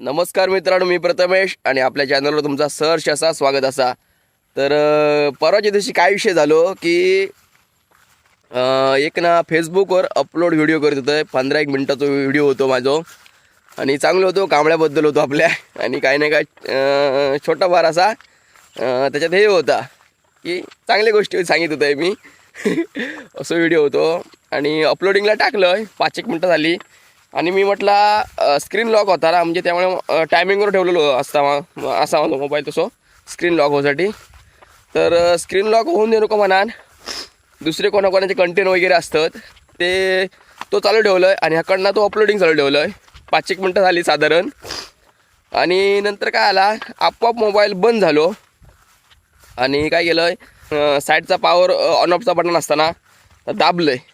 नमस्कार मित्रांनो मी प्रथमेश आणि आपल्या चॅनलवर तुमचा सहर्ष असा स्वागत असा. तर परवाच्या दिवशी काय विषय झालो की एक ना फेसबुकवर अपलोड व्हिडिओ करत होतो पंधरा एक मिनटाचा व्हिडिओ होतो माझो. आणि चांगलं होतो कांबळ्याबद्दल होतो आपल्या. आणि काही नाही काय छोटा फार असा त्याच्यात हे होता की चांगल्या गोष्टी सांगित होतो मी. असं व्हिडिओ होतो. आणि अपलोडिंगला टाकलं पाच एक मिनटं झाली. आणि मी म्हटला स्क्रीन लॉक होता ना म्हणजे त्यामुळे टायमिंगवर ठेवलेलो असता असा माझा मोबाईल तसो स्क्रीन लॉक होण्यासाठी. तर स्क्रीन लॉक होऊन दे नको म्हणान. दुसरे कोणाकोणाचे कंटेंट वगैरे असतात ते तो चालू ठेवलं आहे आणि ह्याकडनं तो अपलोडिंग चालू ठेवलं आहे पाच एक मिनटं झाली साधारण. आणि नंतर काय आला आपोआप मोबाईल बंद झालो. आणि काय केलं आहे साईडचा पॉवर ऑन ऑफचा बटन असताना दाबलं आहे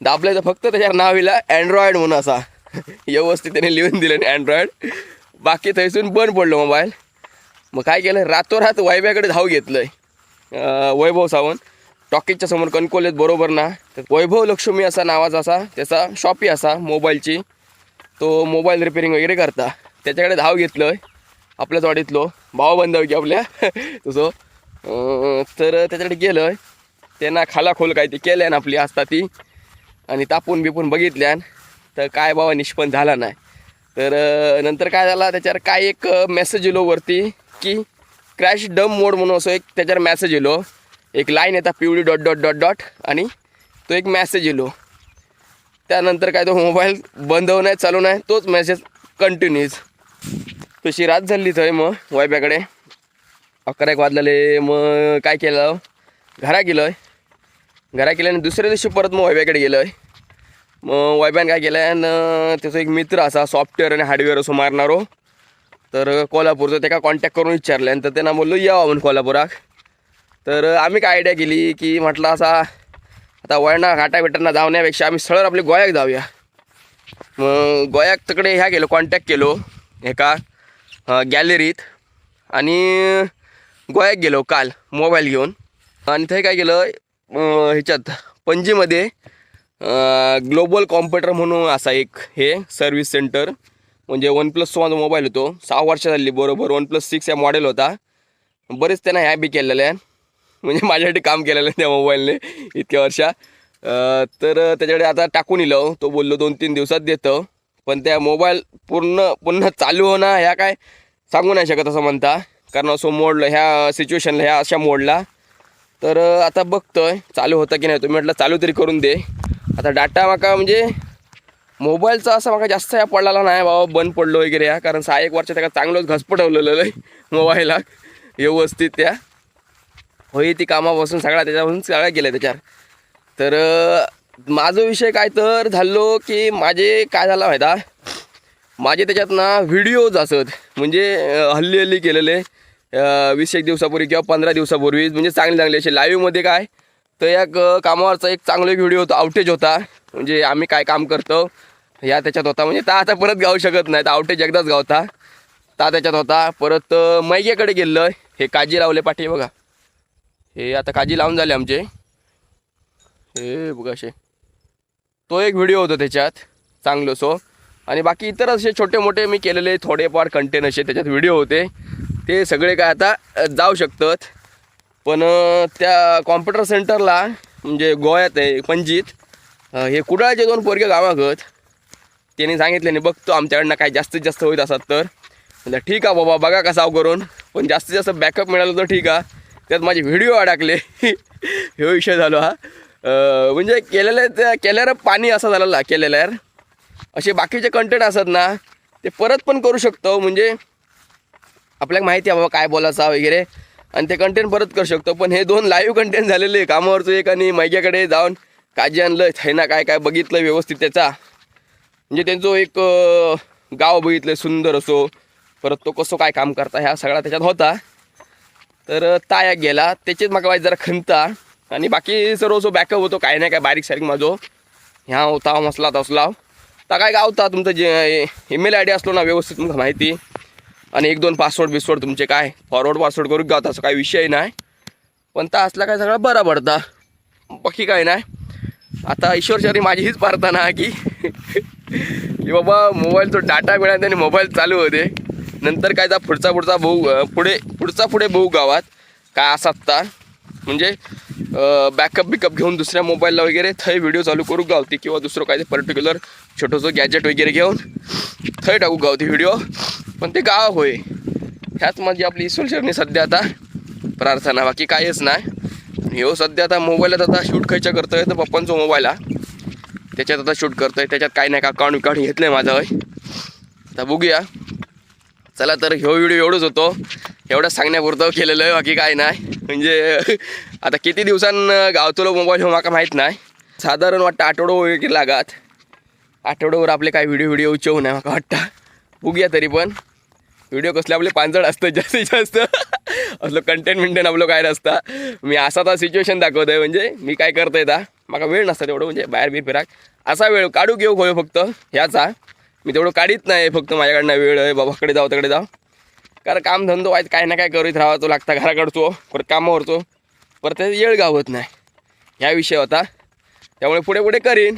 दाबलं आहे तर फक्त त्याच्यावर नाव येईल अँड्रॉइड म्हणून असा. व्यवस्थित त्याने लिहून दिलं अँड्रॉइड बाकी थंयसून बंद पडलो मोबाईल मग काय केलं? रातोरात वैभ्याकडे धाव घेतलं आहे वैभव सावंत. टॉकीजच्या समोर कणकोलेत बरोबर ना? तर वैभव लक्ष्मी असा नावाचा असा त्याचा शॉपी असा मोबाईलची तो मोबाईल रिपेरिंग वगैरे करता. त्याच्याकडे धाव घेतलं आहे आपल्याच वाडीतलो. भाव बंधव की आपल्या? तुझं तर त्याच्याकडे गेलं आहे त्यांना खालाखोल काय ते केल्यान आपली असता ती. आणि तापून बिपून बघितल्यान तर काय बाबा निष्पन्न झाला नाही. तर नंतर काय झाला त्याच्यावर काय एक मेसेज येलो वरती की क्रॅश डम मोड म्हणून असो एक त्याच्यावर मेसेज येलो. एक लाईन येतात पिवळी डॉट डॉट डॉट डॉट आणि तो एक मेसेज येलो. त्यानंतर काय तो मोबाईल बंद होऊ नाही चालू नाही तोच मेसेज कंटिन्यूज तशी रात झाली थंय मग वायब्याकडे. अकरा एक वाजलेले मग काय केलं? घरा गेलो आहे घरा गेल्याने दुसऱ्या दिवशी परत मग वायब्याकडे गेलो आहे मग वायब्यान काय केलं त्याचो त्याचा एक मित्र असा सॉफ्टवेअर आणि हार्डवेअर असो मारणारो हो. तर कोल्हापूरचं त्याका कॉन्टॅक्ट करून विचारलं तर त्यांना बोललो या म्हणून कोल्हापुराक. तर आम्ही काय आयडिया केली की म्हटलं असा आता वळणा घाटा भेटांना जावण्यापेक्षा आम्ही सरळ आपले गोयाक जाऊया. मग गोयाक तिकडे ह्या गेलो कॉन्टॅक्ट केलो एका गॅलरीत आणि गोयाक गेलो काल मोबाईल घेऊन. आणि थंय काय केलं ह्याच्यात पणजीमध्ये ग्लोबल कॉम्प्युटर म्हणून असा एक हे सर्व्हिस सेंटर. म्हणजे वन प्लस माझा मोबाईल होतो सहा वर्ष झाली बरोबर. वन प्लस सिक्स या मॉडेल होता. बरेच त्यांना ह्या बी केलेल्या आहे म्हणजे माझ्यासाठी काम केलेलं आहे त्या मोबाईलने इतक्या वर्षा. तर त्याच्याकडे आता टाकून इलं हो. तो बोललो दोन तीन दिवसात देतो. पण त्या मोबाईल पूर्ण पुन्हा चालू होणं ह्या काय सांगू नाही शकत असं म्हणता. कारण असं मोडलं ह्या सिच्युएशनला ह्या अशा मोडला तर आता बघतोय चालू होतं की नाही तुम्ही म्हटलं चालू तरी करून दे. आता डाटा माका म्हणजे मोबाईलचा असा माका जास्त या पडलेला नाही बाबा बंद पडलो वगैरे या कारण सहा एक वर्ष त्याला चांगलंच घसपटवलेलं आहे मोबाईला व्यवस्थित त्या. होई ती कामापासून सगळा त्याच्यापासून सगळ्या गेल्या त्याच्यावर. तर माझा माझं विषय काय तर झालो की माझे काय झालं माहिती माझे त्याच्यात ना व्हिडिओज असत. म्हणजे हल्ली हल्ली केलेले वीस एक दिवसापूर्वी किंवा पंधरा दिवसापूर्वी म्हणजे चांगले चांगले असे लाईव्हमध्ये काय तर एक कामावरचा एक चांगला व्हिडिओ होता आउटेज होता. म्हणजे आम्ही काय काम करतो या त्याच्यात होता. म्हणजे ता आता परत गाऊ शकत नाही तर आउटेज एकदाच गावता. ता त्याच्यात होता. परत मैगेकडे मैग्याकडे गेलं हे काजी लावले पाठी बघा. हे आता काजी लावून झाले आमचे. हे बघा असे. तो एक व्हिडिओ होता त्याच्यात. चांगलं सो आणि बाकी इतर असे छोटे मोठे मी केलेले थोडेफार कंटेन असे त्याच्यात व्हिडिओ होते. ते सगळे काय आता जाऊ शकतात. पण त्या कॉम्प्युटर सेंटरला म्हणजे गोव्यात आहे पणजीत हे कुडाळचे दोन पोरगे गावागत. त्यांनी सांगितले नाही बघतो आमच्याकडनं काय जास्तीत जास्त होत असतात तर. म्हणजे ठीक आहे बाबा बघा कसा करून. पण जास्तीत जास्त बॅकअप मिळालं तर ठीक आहे. त्यात माझे व्हिडिओ अडकले. हे विषय झालो हा. म्हणजे केलेल्या त्या केल्यावर पाणी असा झालेला केलेल्यावर असे बाकीचे कंटेंट असतात ना ते परत पण करू शकतो. म्हणजे आपल्याला माहिती आहे बाबा काय बोलायचा वगैरे. आणि ते कंटेंट परत करू शकतो. पण हे दोन लाईव्ह कंटेंट झालेले कामावरचं एक आणि मैग्याकडे जाऊन काजी आणलं थैना काय काय बघितलं व्यवस्थित त्याचा. म्हणजे त्यांचं एक गाव बघितलं सुंदर असो. परत तो कसं काय काम करता ह्या सगळा त्याच्यात होता. तर अं, ताया गेला. त्याचेच म्हाका वाईट जरा खंता. आणि बाकी सर्व असो बॅकअप होतो. काय नाही काय बारीक सारीक माझो. ह्या होता मसला तसला. तर काय गावता तुमचं जे ईमेल आय डी असलो ना व्यवस्थित तुमका माहिती. आणि एक दोन पासवर्ड बिसवर्ड तुमचे काय? फॉरवर्ड पासवर्ड करू गावता असं काही विषय नाही. पण ता असला काय सगळं बरा पडता. बाकी काय नाही. आता ईश्वरचारी माझी हीच प्रार्थना आहे की की बाबा मोबाईल तो डाटा मिळाला त्याने मोबाईल चालू होते नंतर काय जा पुढचा पुढचा भाऊ पुढे पुढचा पुढे भाऊ गावात. काय असा ता? म्हणजे बॅकअप बिकअप घेऊन दुसऱ्या मोबाईलला वगैरे थंय व्हिडिओ चालू करू गावती किंवा दुसरं काय ते पर्टिक्युलर छोटंसं गॅजेट वगैरे घेऊन थंय टाकू गावती व्हिडिओ पण ते गाव होय. ह्याच माझी आपली ईश्वर सध्या आता प्रार्थना बाकी काहीच नाही. हो ह्यो सध्या आता मोबाईलात आता शूट खायच्या करतोय तर पप्पांचा मोबाईल हा त्याच्यात आता शूट करतोय त्याच्यात काय नाही का अकाउंट विकाउंट घेतलंय माझं होय. आता बघूया. चला तर ह्यो व्हिडिओ एवढंच होतो. एवढं सांगण्यापुरतं केलेलं आहे बाकी काय नाही. म्हणजे आता किती दिवसां गावतो मोबाईल हो माका माहीत नाही. साधारण वाटतं आठवडो वगैरे लागत. आठवड्यावर आपले काय व्हिडिओ व्हिडिओ उचवू नाही माका वाटतं. बघूया तरी पण. व्हिडिओ कसले आपले पांचड असतं जास्तीत जास्त. असलं कंटेंट मेंटेन आपलं काय नसता. मी असा आता सिच्युएशन दाखवत आहे म्हणजे मी काय करतोय ता? माका वेळ नसता तेवढं म्हणजे बाहेर बीर फिराक. असा वेळ काढू घेऊ होय फक्त ह्याचा. मी तेवढं काढीत नाही फक्त माझ्याकडनं वेळ. आहे बाबाकडे जाऊ तिकडे जाऊ. कारण काम धंदो आहेत काय ना काय करीत राहावं लागता घराकडचो. परत कामावरचो परत त्याचा येळ गावत नाही. ह्या विषय होता. त्यामुळे पुढे पुढे करीन.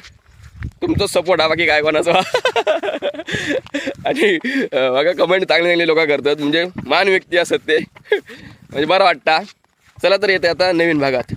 तुमचा सपोर्ट हा बाकी काय कोणाचा? आणि बघा कमेंट चांगली चांगली लोक करतात. म्हणजे मान व्यक्ती असत ते. म्हणजे बरं वाटतं. चला तर येते आता नवीन भागात.